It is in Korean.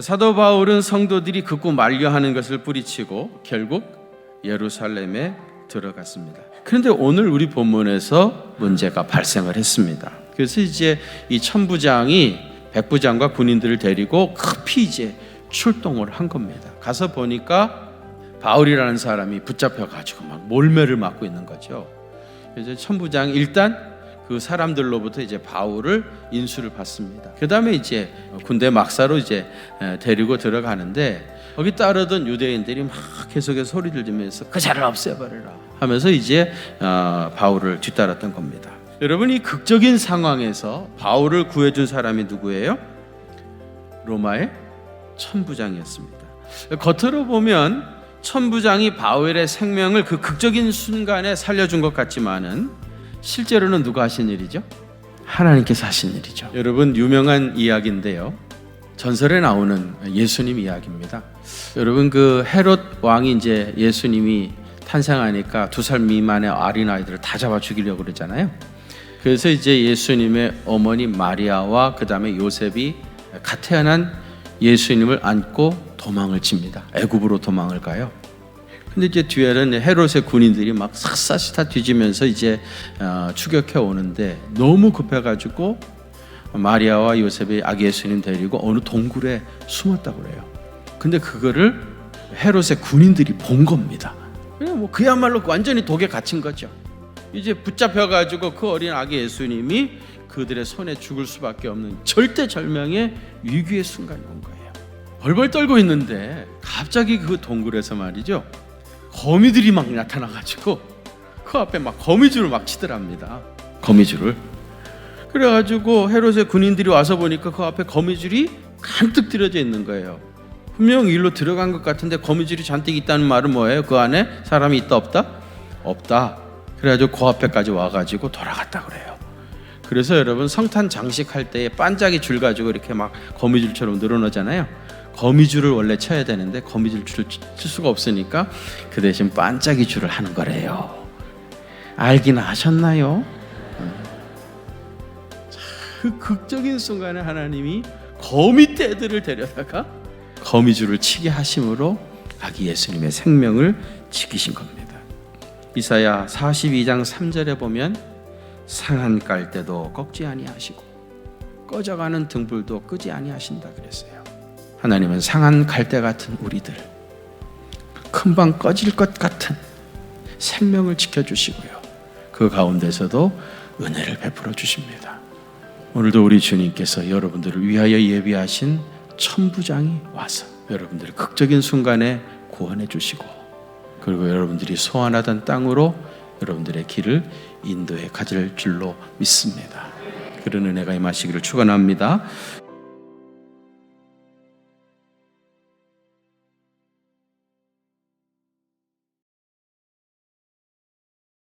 사도 바울은 성도들이 극구 만류하는 것을 뿌리치고 결국 예루살렘에 들어갔습니다. 그런데 오늘 우리 본문에서 문제가 발생을 했습니다. 그래서 이제 이 천부장이 백부장과 군인들을 데리고 급히 이제 출동을 한 겁니다. 가서 보니까 바울이라는 사람이 붙잡혀 가지고 막 몰매를 맞고 있는 거죠. 그래서 천부장 일단 그 사람들로부터 이제 바울을 인수를 받습니다. 그 다음에 이제 군대 막사로 이제 에, 데리고 들어가는데 거기 따르던 유대인들이 막 계속해서 소리를 지면서 그 자를 없애버려라 하면서 이제 어, 바울을 뒤따랐던 겁니다. 여러분 이 극적인 상황에서 바울을 구해준 사람이 누구예요? 로마의 천부장이었습니다. 겉으로 보면 천부장이 바울의 생명을 그 극적인 순간에 살려준 것 같지만은 실제로는 누가 하신 일이죠? 하나님께서 하신 일이죠. 여러분 유명한 이야기인데요. 전설에 나오는 예수님 이야기입니다. 여러분 그 헤롯 왕이 이제 예수님이 탄생하니까 두 살 미만의 어린 아이들을 다 잡아 죽이려고 그러잖아요. 그래서 이제 예수님의 어머니 마리아와 그 다음에 요셉이 갓 태어난 예수님을 안고 도망을 칩니다. 애굽으로 도망을 가요. 근데 이제 뒤에는 헤롯의 군인들이 막 샅샅이 다 뒤지면서 이제 어, 추격해 오는데 너무 급해가지고 마리아와 요셉이 아기 예수님 데리고 어느 동굴에 숨었다고 그래요. 근데 그거를 헤롯의 군인들이 본 겁니다. 그냥 뭐 그야말로 완전히 독에 갇힌 거죠. 이제 붙잡혀가지고 그 어린 아기 예수님이 그들의 손에 죽을 수밖에 없는 절대절명의 위기의 순간이 온 거예요. 벌벌 떨고 있는데 갑자기 그 동굴에서 말이죠. 거미들이 막 나타나가지고 그 앞에 막 거미줄을 막 치더랍니다. 거미줄을. 그래가지고 헤롯의 군인들이 와서 보니까 그 앞에 거미줄이 간뜩 들여져 있는 거예요. 분명 일로 들어간 것 같은데 거미줄이 잔뜩 있다는 말은 뭐예요? 그 안에 사람이 있다 없다? 없다. 그래가지고 그 앞에까지 와가지고 돌아갔다 그래요. 그래서 여러분 성탄 장식할 때에 반짝이 줄 가지고 이렇게 막 거미줄처럼 늘어나잖아요. 거미줄을 원래 쳐야 되는데 거미줄 줄을 칠 수가 없으니까 그 대신 반짝이 줄을 하는 거래요. 알긴 아셨나요? 그 극적인 순간에 하나님이 거미 떼들을 데려다가 거미줄을 치게 하심으로 아기 예수님의 생명을 지키신 겁니다. 이사야 42장 3절에 보면 상한 깔때도 꺾지 아니하시고 꺼져가는 등불도 끄지 아니하신다 그랬어요. 하나님은 상한 갈대 같은 우리들 금방 꺼질 것 같은 생명을 지켜주시고요. 그 가운데서도 은혜를 베풀어 주십니다. 오늘도 우리 주님께서 여러분들을 위하여 예비하신 천부장이 와서 여러분들을 극적인 순간에 구원해 주시고 그리고 여러분들이 소원하던 땅으로 여러분들의 길을 인도해 가질 줄로 믿습니다. 그런 은혜가 임하시기를 축원합니다.